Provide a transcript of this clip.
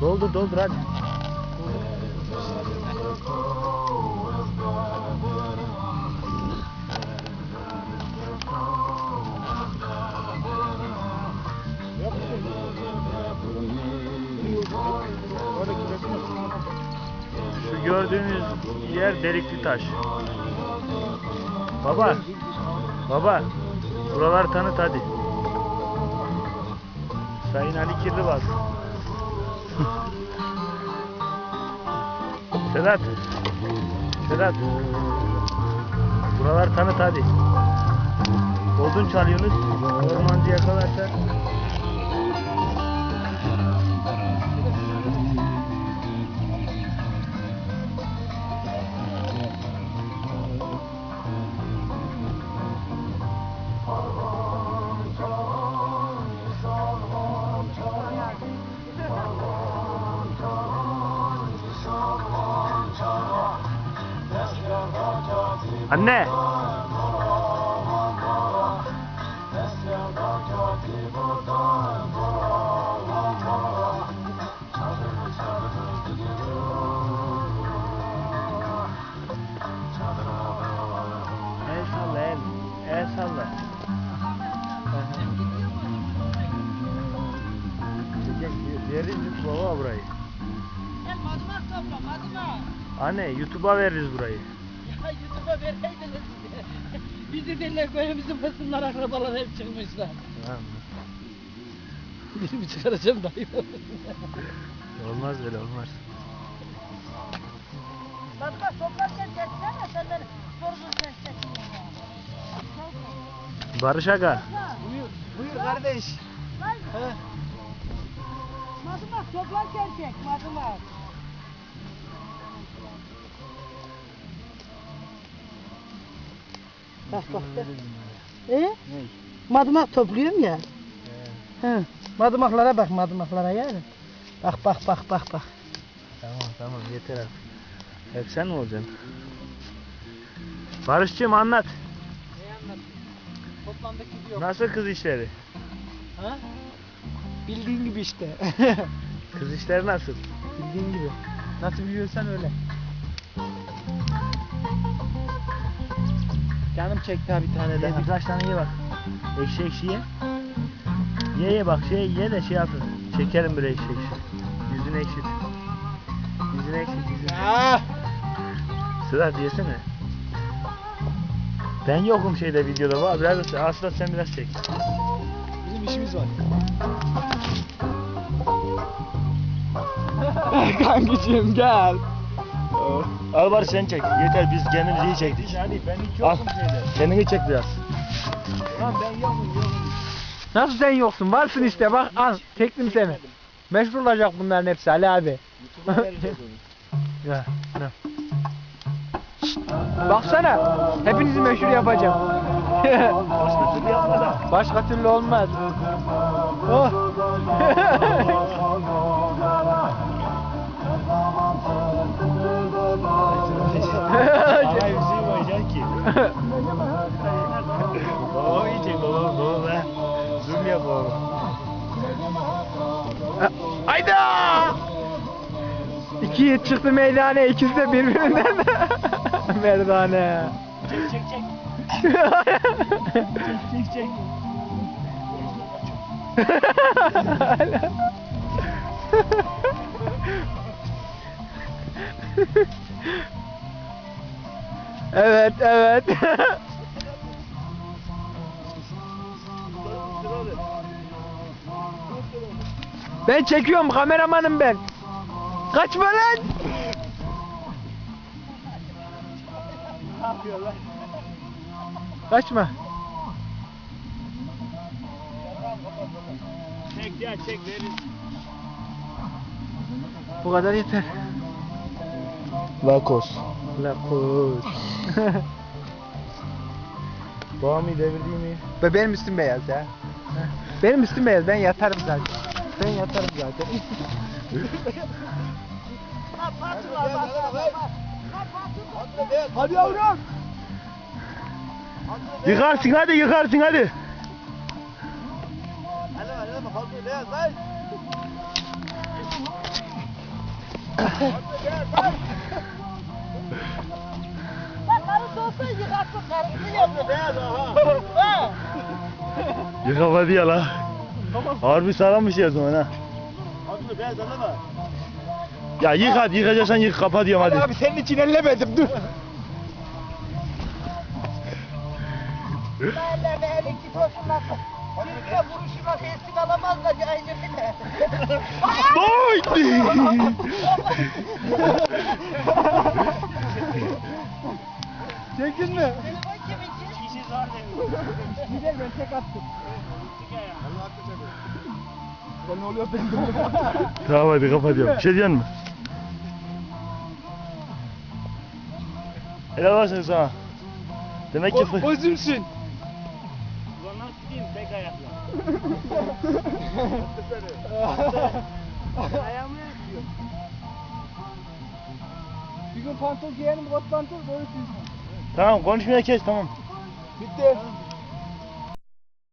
Doldur doldur hadi. Şu gördüğünüz yer delikli taş. Baba. Baba. Buralar tanıt hadi. Sayın Ali Kirlibaz. Sedat. Sedat. Buralar tanıt hadi. Odun çalıyorsunuz. Ormancı yakalarsa. Anne. El salla el. El salla. Veririz YouTube'a burayı. Gel madımak topla madımak. Anne YouTube'a veririz burayı. Ya YouTube'a vermeydiniz bize. Bizi dinle köyümüzün fısınlar akrabalar hep çıkmışlar. Dilimi çıkaracağım dayı. Olmaz öyle olmaz. Madımak toplarken geçsene sen beni sorgun seslesin. Barış Aga. Buyur, buyur kardeş. Madımak toplarken çek madımak. Bak bak bak. E? Madımak topluyorum ya. He. Madımaklara bak madımaklara yani. Bak bak bak bak bak. Tamam tamam yeter artık. Hep sen mi olacaksın? Barış'cığım anlat. Ne anlatayım? Toplamda gidiyor. Nasıl kız işleri? Ha? Bildiğin gibi işte. Kız işleri nasıl? Bildiğin gibi. Nasıl biliyorsan öyle. Canım çekti ha bir tane daha. birkaç tane ye bak. Ekşi ekşi ye. Ye ye bak şey ye de şey yapın. Çekerim böyle ekşi ekşi. Yüzünü ekşit. Yüzünü ekşit yüzünü. Ah! Sıra diyesene. Ben yokum şeyde videoda var. Biraz da Aslı sen biraz çek. Bizim işimiz var. Kankicim gel. Al bari sen çek. Yeter biz kendimizi iyi çektik. Hadi ben hiç yokum şeyde. Kendini çek biraz. Lan ben yokum yokum. Nasıl sen yoksun? Varsın işte bak al çektim seni. Meşhur olacak bunların hepsi Ali abi. Ya, ne? Baksana hepinizi meşhur yapacağım. Başka türlü yapma da. Başka türlü olmaz. Oh. Hayda! İki yiğit çıktı meydane ikisi de birbirinden merdane. Çek çek çek. Çek çek çek. evet evet. ben çekiyorum kameramanım ben. Kaçma lan. Kaçma. Çek ya çek veririz. Bu kadar yeter. Lakos. La koş. Babamı devirdi mi? Ve benim üstüm beyaz ya. Benim üstüm beyaz. Ben yatarım zaten. Ben yatarım zaten. Hadi yavrum. Yıkarsın hadi yıkarsın hadi. Bak karısı olsa yıkarsın karısı yapıyor beyaz ha. Yıkamadı ya la. Harbi sağlam bir şey o zaman ha. Abi beyaz anlama. Ya yık hadi yıkacaksan yık kapa diyorum hadi. Abi senin için ellemedim dur. Ellerine eli git hoşuna. Yüzüne vuruşuna teslim alamazlar ya ellerine. Doy! Çekin mi? Telefon kimin ki? Kişi zor değil. Güzel ben tek attım. Allah haklı tabii. Ben ne oluyor ben Tamam hadi kapa diyorum. Bir şey diyorsun mu? Helal olsun sana. Demek ki fı- Özümsün. Ulan nasıl diyeyim tek ayakla. Ayağımı yakıyor. Bir gün pantol giyelim kot pantol böyle Tamam konuşmaya kes tamam. Bitti.